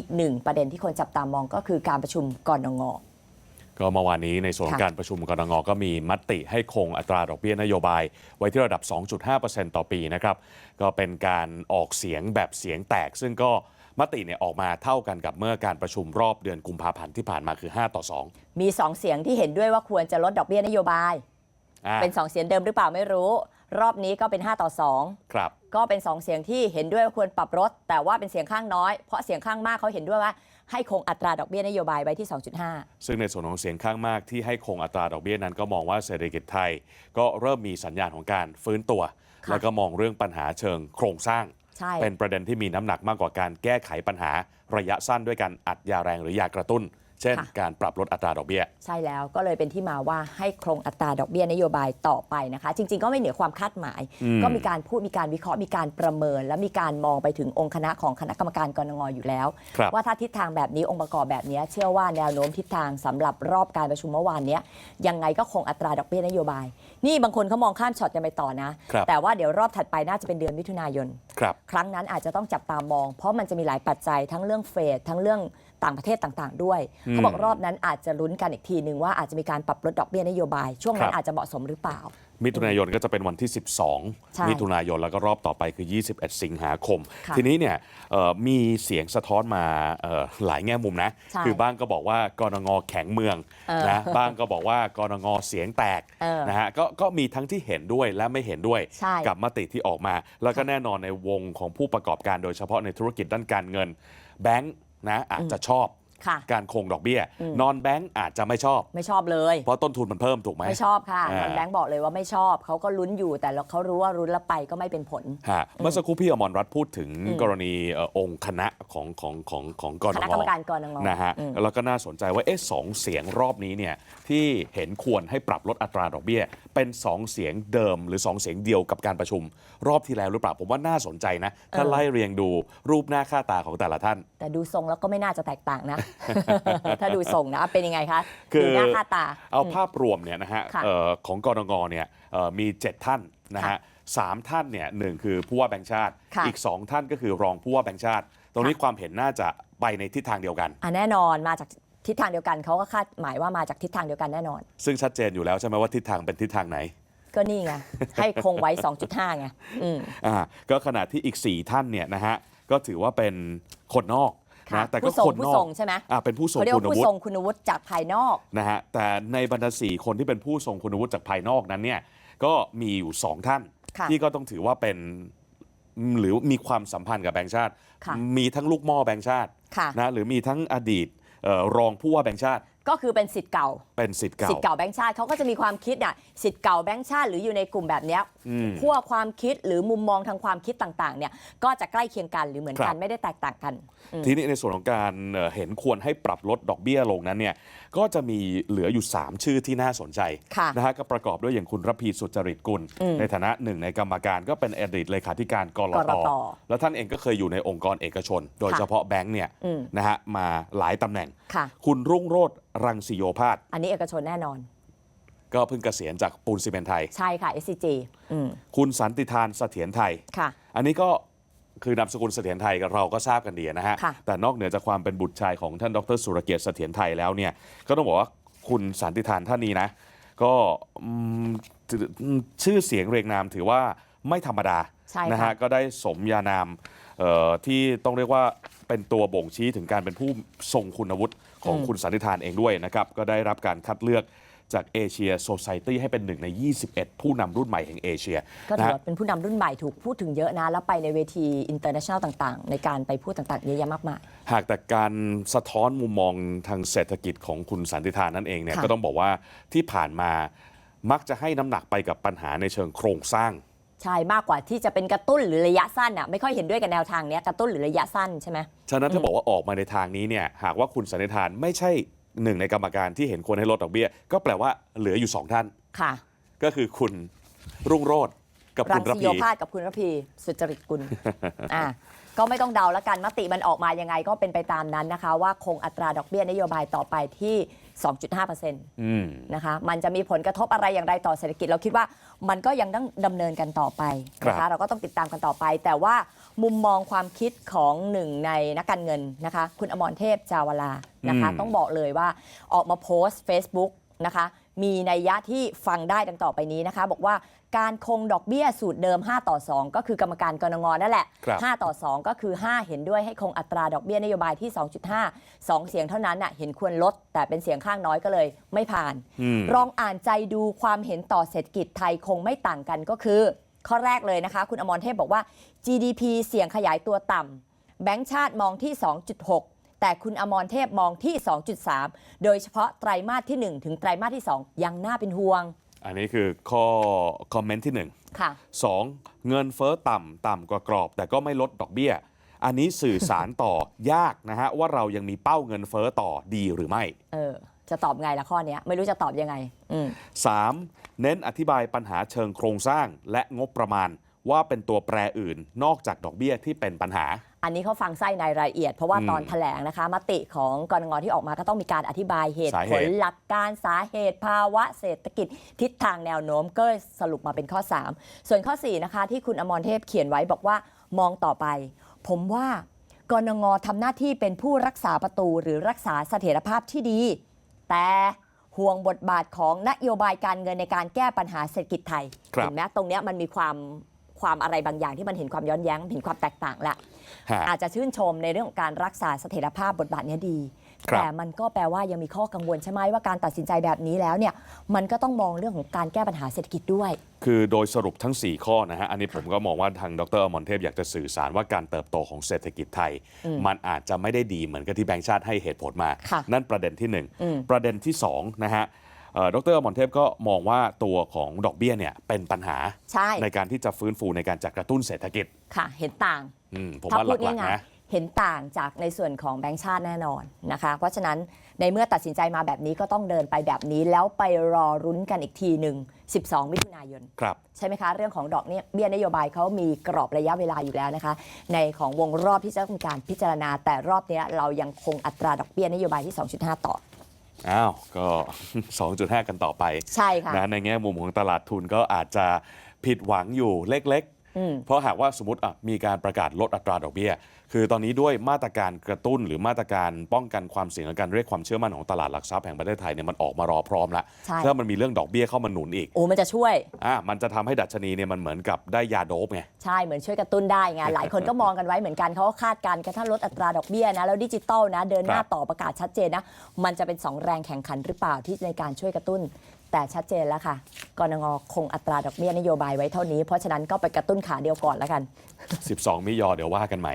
อีกหนึ่งประเด็นที่คนจับตามองก็คือการประชุมกรงงก็เมื่อวานนี้ในส่วนของค่ะการประชุมกรงก็มีมติให้คงอัตราดอกเบี้ยนโยบาย ไว้ที่ระดับ 2.5%ต่อปีนะครับ ก็เป็นการออกเสียงแบบเสียงแตก ซึ่งก็มติเนี่ยออกมาเท่ากันกับเมื่อการประชุมรอบเดือนกุมภาพันธ์ที่ผ่านมาคือ 5 ต่อมีสองเสียงที่เห็นด้วยว่าควรจะลดดอกเบี้ยนโยบาย2อ่าเป็นสองเสียงเดิมหรือเปล่าไม่รู้ รอบนี้ก็เป็น 5 ต่อครับ2ก็เป็น 2 เสียงที่เห็นด้วยว่าควรปรับลดแต่ว่าเป็นเสียงข้างน้อย เพราะเสียงข้างมากเขาเห็นด้วยว่าให้คงอัตราดอกเบี้ยนโยบายไว้ที่ 2.5 ซึ่งในส่วนของเสียงข้างมากที่ให้คงอัตราดอกเบี้ยนั้นก็มองว่าเศรษฐกิจไทย ก็เริ่มมีสัญญาณของการฟื้นตัวค่ะแล้วก็มองเรื่องปัญหาเชิงโครงสร้าง ใช่ เป็นประเด็นที่มีน้ำหนักมากกว่าการแก้ไขปัญหาระยะสั้นด้วยการอัดยาแรงหรือยากระตุ้น เช่น การปรับลดอัตราดอกเบี้ย ใช่แล้วก็เลยเป็นที่มาว่าให้คงอัตราดอกเบี้ยนโยบายต่อไปนะคะ จริง ๆ ก็ไม่เหนือความคาดหมาย อืม ก็มีการพูดมีการวิเคราะห์มีการประเมิน และมีการมองไปถึงองค์คณะของคณะกรรมการกรงอยู่แล้ว ครับ ว่าถ้าทิศทางแบบนี้องค์ประกอบแบบนี้เชื่อว่าแนวโน้มทิศทางสำหรับรอบการประชุมเมื่อวานเนี้ยยังไงก็คงอัตราดอกเบี้ยนโยบาย นี่บางคนเขามองข้ามช็อตกันไปต่อนะ ครับ แต่ว่าเดี๋ยวรอบถัดไปน่าจะเป็นเดือนมิถุนายน ครับ ครั้งนั้นอาจจะต้องจับตามอง เพราะมันจะมีหลายปัจจัยทั้งเรื่องเฟดทั้งเรื่อง ต่างประเทศต่างๆ ด้วยอืมเขาบอกรอบนั้นอาจจะลุ้นกันอีกทีหนึ่งว่าอาจจะมีการปรับลดดอกเบี้ยนโยบาย ช่วงนั้ครันบอาจจะเหมาะสมหรือเปล่า มิถุนายนก็จะเป็นวันที่ใช่12 มิถุนายนแล้วก็รอบต่อไปคือ 21 สิงหาคมค่ะทีนี้เนี่ยเอ่อมีเสียงสะท้อนมาเอ่อหลายแง่มุมนะใช่คือบ้างก็บอกว่ากรงแข็งเมืองเออนะบ้างก็บอกว่ากรงเสียงแตกเออนะฮะก็ก็มีทั้งที่เห็นด้วยและไม่เห็นด้วยใช่กับมติที่ออกมา แล้วก็แน่นอนในวงของผู้ประกอบการโดยเฉพาะในธุรกิจด้านการเงินแบงค์ นะอาจจะชอบค่ะ การคงดอกเบี้ยอืมนอนแบงค์อาจจะไม่ชอบ ไม่ชอบเลย เพราะต้นทุนมันเพิ่มถูกไหมไม่ชอบค่ะอ่านอนแบงค์บอกเลยว่าไม่ชอบเขาก็ลุ้นอยู่แต่เขารู้ว่าลุ้นแล้วไปก็ไม่เป็นผลฮะเมื่อสักครู่พี่อมรรัตน์พูดถึงอืมกรณีเอ่อองค์คณะของของของของกรคณะกรรมการกรงนะฮะอืมแล้วก็น่าสนใจว่าเอ๊ะสองเสียงรอบนี้เนี่ยที่เห็นควรให้ปรับลดอัตราดอกเบี้ย เป็นสองเสียงเดิมหรือสองเสียงเดียวกับการประชุม รอบที่แล้วหรือเปล่าผมว่าน่าสนใจนะ ถ้าไล่เรียงดูรูปหน้าค่าตาของแต่ละท่าน แต่ดูทรงแล้วก็ไม่น่าจะแตกต่างนะถ้าดูทรงนะเป็นยังไงคะคือดูหน้าค่าตา เอามภาพรวมเนี่ยนะฮะค่ะเอ่อของกรงเนี่ยเอ่อมี 7 ท่านนะฮะค่ะสามท่านเนี่ยหนึ่งคือผู้ว่าแบงค์ชาติค่ะอีก 2 ท่านก็คือรองผู้ว่าแบงค์ชาติ ตรงนี้ความเห็นน่าจะไปในทิศทางเดียวกันอะแน่นอนมาจากทิศทางเดียวกันเขาก็คาดหมายว่ามาจากทิศทางเดียวกันแน่นอน ซึ่งชัดเจนอยู่แล้วใช่ไหมว่าทิศทางเป็นทิศทางไหน ก็นี่ไงให้คงไว้ 2.5ไงอืมอ่าก็ขณะที่อีก 4 ท่านเนี่ยนะฮะก็ถือว่าเป็นคนนอกค่ะ นะแต่ก็ผู้ทรงคนผู้นอทกรงใช่ไหมอ่าเป็นผู้ทรงเขาเรียกคุณว่าผู้วุทรฒิงคุณวุฒิจากภายนอกนะฮะแต่ในบรรดาสี่คนที่เป็นผู้ทรงคุณวุฒิจากภายนอกนั้นเนี่ยก็มีอยู่2ท่านค่ะที่ก็ต้องถือว่าเป็นหรือมีความสัมพันธ์กับแบงค์ชาติค่ะมีทั้งลูกหม่อแบงค์ชาติค่ะนะหรือมีทั้งอดีตเอ่อรองผู้ว่าแบงค์ชาติ ก็คือเป็นสิทธิ์เก่า เป็นสิทธิ์เก่า สิทธิ์เก่าแบงค์ชาติเขาก็จะมีความคิดอะสิทธิ์เก่าแบงค์ชาติหรืออยู่ในกลุ่มแบบเนี้ยอืมขั้วความคิดหรือมุมมองทางความคิดต่างๆเนี่ยก็จะใกล้เคียงกันหรือเหมือนครักับนไม่ได้แตกต่างกันอืมทีนี้ในส่วนของการเอ่อเห็นควรให้ปรับลดดอกเบี้ยลงนั้นเนี่ยก็จะมีเหลืออยู่ 3 ชื่อที่น่าสนใจค่ะนะฮะก็ประกอบด้วยอย่างคุณรพีสุจริตกุล อืมในฐานะหนึ่งในกรรมการก็เป็นอดีตเลขาธิการกรกรตตแล้วท่านเองก็เคยอยู่ในองค์กรเอกชน โดยค่ะ เฉพาะแบงค์เนี่ยอืมนะฮะมาหลายตำแหน่ง ค่ะ คุณรุ่งโรธรังสิโยภาสอันนี้เอกชนแน่นอน ก็เพิ่งเกษียณจากปูนซีเมนต์ไทย ใช่ค่ะ SCG อืมคุณสันติทานเสถียรไทย ค่ะ อันนี้ก็คือนามสกุลเสถียรไทยกับเราก็ทราบกันดีนะฮะ ค่ะ แต่นอกเหนือจากความเป็นบุตรชายของท่านดรสุรเกียรติเสถียรไทยแล้วเนี่ยก็ต้องบอกว่าคุณสันติทานท่านนี้นะ ก็อืมถือชื่อเสียงเรียงนามถือว่าไม่ธรรมดาใช่นะค่ะฮะก็ได้สมญานามเอ่อที่ต้องเรียกว่าเป็นตัวบ่งชี้ถึงการเป็นผู้ทรงคุณวุฒิ ของอืมคุณสันติทานเองด้วยนะครับ ก็ได้รับการคัดเลือกจากเอเชียโซ i ซตี้ให้เป็นหนึ่งใน 21 ผู้นำรุ่นใหม่แห่งเอเชียก็ถืนะอฮะว่าเป็นผู้นำรุ่นใหม่ถูกพูดถึงเยอะนะ แล้วไปในเวที international ต่างๆ ในการไปพูดต่างๆ เยอะแยะมากมาย หากแต่การสะท้อนมุมมองทางเศรษฐกิจของคุณสันติทานนั่นเองเนี่ยค่ะ ก็ต้องบอกว่าที่ผ่านมามักจะให้น้ำหนักไปกับปัญหาในเชิงโครงสร้าง ใช่มากกว่าที่จะเป็นกระตุ้นหรือระยะสั้นอะไม่ค่อยเห็นด้วยกับแนวทางเนี้ยกระตุ้นหรือระยะสั้นใช่ไหมฉะนั้นถ้าบอกว่าออกมาในทางนี้เนี่ยหากว่าคุณสันติทานไม่ใช่หนึ่งในกรรมการที่เห็นควรให้ลดดอกเบี้ย ก็แปลว่าเหลืออยู่สองท่าน ค่ะ ก็คือคุณรุ่งโรธกับรัคุงณระสิโยพีภาสกับคุณระพีสุจริตกุล อ่าก็ไม่ต้องเดาแล้วกันมติมันออกมายังไงก็เป็นไปตามนั้นนะคะ ว่าคงอัตราดอกเบี้ยนโยบายต่อไปที่ 2.5%อืมนะคะมันจะมีผลกระทบอะไรอย่างไรต่อเศรษฐกิจ เราคิดว่ามันก็ยังต้องดำเนินกันต่อไปนะครัคะบเราก็ต้องติดตามกันต่อไป แต่ว่ามุมมองความคิดของหนึ่งในนักการเงินนะคะ คุณอมรเทพจาวลานะคะ ต้องบอกเลยว่าออกมาโพสต์ Facebook นะคะมีนัยยะที่ฟังได้ดังต่อไปนี้นะคะ บอกว่า การคงดอกเบี้ยสูตรเดิม 5 ต่อ 2 ก็คือกรรมการกรงงนั่นแหละ ครับ 5 ต่อ 2 ก็คือ 5 เห็นด้วยให้คงอัตราดอกเบี้ยนโยบายที่ 2.5 2 เสียงเท่านั้นน่ะเห็นควรลด แต่เป็นเสียงข้างน้อยก็เลยไม่ผ่าน อืม ลองอ่านใจดูความเห็นต่อเศรษฐกิจไทยคงไม่ต่างกันก็คือ ข้อแรกเลยนะคะ คุณอมรเทพบอกว่า GDP เสี่ยงขยายตัวต่ำแบงก์ชาติมองที่ 2.6 แต่คุณอมรเทพมองที่ 2.3 โดยเฉพาะไตรมาสที่ 1 ถึงไตรมาสที่ 2 ยังน่าเป็นห่วง อันนี้คือข้อคอมเมนต์ที่1ค่ะ 2. เงินเฟ้อต่ำต่ำกว่ากรอบ แต่ก็ไม่ลดดอกเบี้ย อันนี้สื่อสารต่อยากนะฮะ ว่าเรายังมีเป้าเงินเฟ้อต่อดีหรือไม่ เออ จะตอบไงละข้อเนี้ยไม่รู้จะตอบยังไงอืม 3. เน้นอธิบายปัญหาเชิงโครงสร้างและงบประมาณ ว่าเป็นตัวแปรอื่นนอกจากดอกเบี้ยที่เป็นปัญหา อันนี้เขาฟังไส้ในรายละเอียด เพราะว่าอืมตอนแถลงนะคะ มติของกรงที่ออกมาก็ต้องมีการอธิบายเหตุสาผเหลตุหลักการสาเหตุภาวะเศรษฐกิจ ทิศทางแนวโน้มก็สรุปมาเป็นข้อ 3 ส่วนข้อ 4 นะคะ ที่คุณอมรเทพเขียนไว้บอกว่ามองต่อไป ผมว่ากรงทำหน้าที่เป็นผู้รักษาประตูหรือรักษาเสถียรภาพที่ดี แต่ห่วงบทบาทของนโยบายการเงินในการแก้ปัญหาเศรษฐกิจไทยครับเห็นไหมตรงเนี้ยมันมีความ ความอะไรบางอย่างที่มันเห็นความย้อนแย้งเห็นความแตกต่างละฮะอาจจะชื่นชมในเรื่องของการรักษาเสถียรภาพบทบาทเนี้ยดีครับแต่มันก็แปลว่ายังมีข้อกังวลใช่ไหมว่าการตัดสินใจแบบนี้แล้วเนี่ยมันก็ต้องมองเรื่องของการแก้ปัญหาเศรษฐกิจด้วย คือโดยสรุปทั้ง 4 ข้อนะฮะอันนี้ผมก็มองว่าทางดรอมรเทพอยากจะสื่อสารว่าการเติบโตของเศรษฐกิจไทย มันอาจจะไม่ได้ดีเหมือนกับที่แบงก์ชาติให้เหตุผลมาค่ะนั่นประเด็นที่อืม1ประเด็นที่2นะฮะเอ่อ ดรอมรเทพก็มองว่าตัวของดอกเบี้ยเนี่ยเป็นปัญหาใช่ในการที่จะฟื้นฟูในการจัดกระตุ้นเศรษฐกิจค่ะ เห็นต่างอืมผมถ้าว่าพูดหลักง่ายๆนะๆเห็นต่างจากในส่วนของแบงก์ชาติแน่นอนนะคะ เพราะฉะนั้นในเมื่อตัดสินใจมาแบบนี้ก็ต้องเดินไปแบบนี้ แล้วไปรอรุ้นกันอีกทีหนึ่ง 12 มิถุนายนครับใช่ไหมคะ เรื่องของดอกเนี่ยเบี้ยนโยบายเขามีกรอบระยะเวลาอยู่แล้วนะคะ ในของวงรอบที่จะต้องมีการพิจารณา แต่รอบเนี้ยเรายังคงอัตราดอกเบี้ยนโยบายที่ 2.5 ต่อ อ้าวก็ 2.5 กันต่อไปใช่ค่ะนะในแง่มุมของตลาดทุนก็อาจจะผิดหวังอยู่เล็กอืมๆ เพราะหากว่าสมมติอะมีการประกาศลดอัตราดอกเบี้ย คือตอนนี้ด้วยมาตรการกระตุ้น หรือมาตรการป้องกันความเสี่ยงและการเรียกความเชื่อมั่นของตลาดหลักทรัพย์แห่งประเทศไทยเนี่ยมันออกมารอพร้อมแล้วใช่ถ้ามันมีเรื่องดอกเบี้ยเข้ามาหนุนอีกโอ้มันจะช่วยอะมันจะทำให้ดัชนีเนี่ยมันเหมือนกับได้ยาโดบไงใช่เหมือนช่วยกระตุ้นได้ไงหลายคนก็มองกันไว้เหมือนกันเขาก็คาดการณ์กันถ้าลดอัตราดอกเบี้ยนะแล้วดิจิตอลนะเดินหน้าครับต่อประกาศชัดเจนนะมันจะเป็น 2 แรงแข่งขันหรือเปล่าที่ในการช่วยกระตุ้น แต่ชัดเจนแล้วค่ะกรงคงอัตราดอกเบี้ยนโยบายไว้เท่านี้ เพราะฉะนั้นก็ไปกระตุ้นขาเดียวก่อนแล้วกัน 12มิยอเดี๋ยวว่ากันใหม่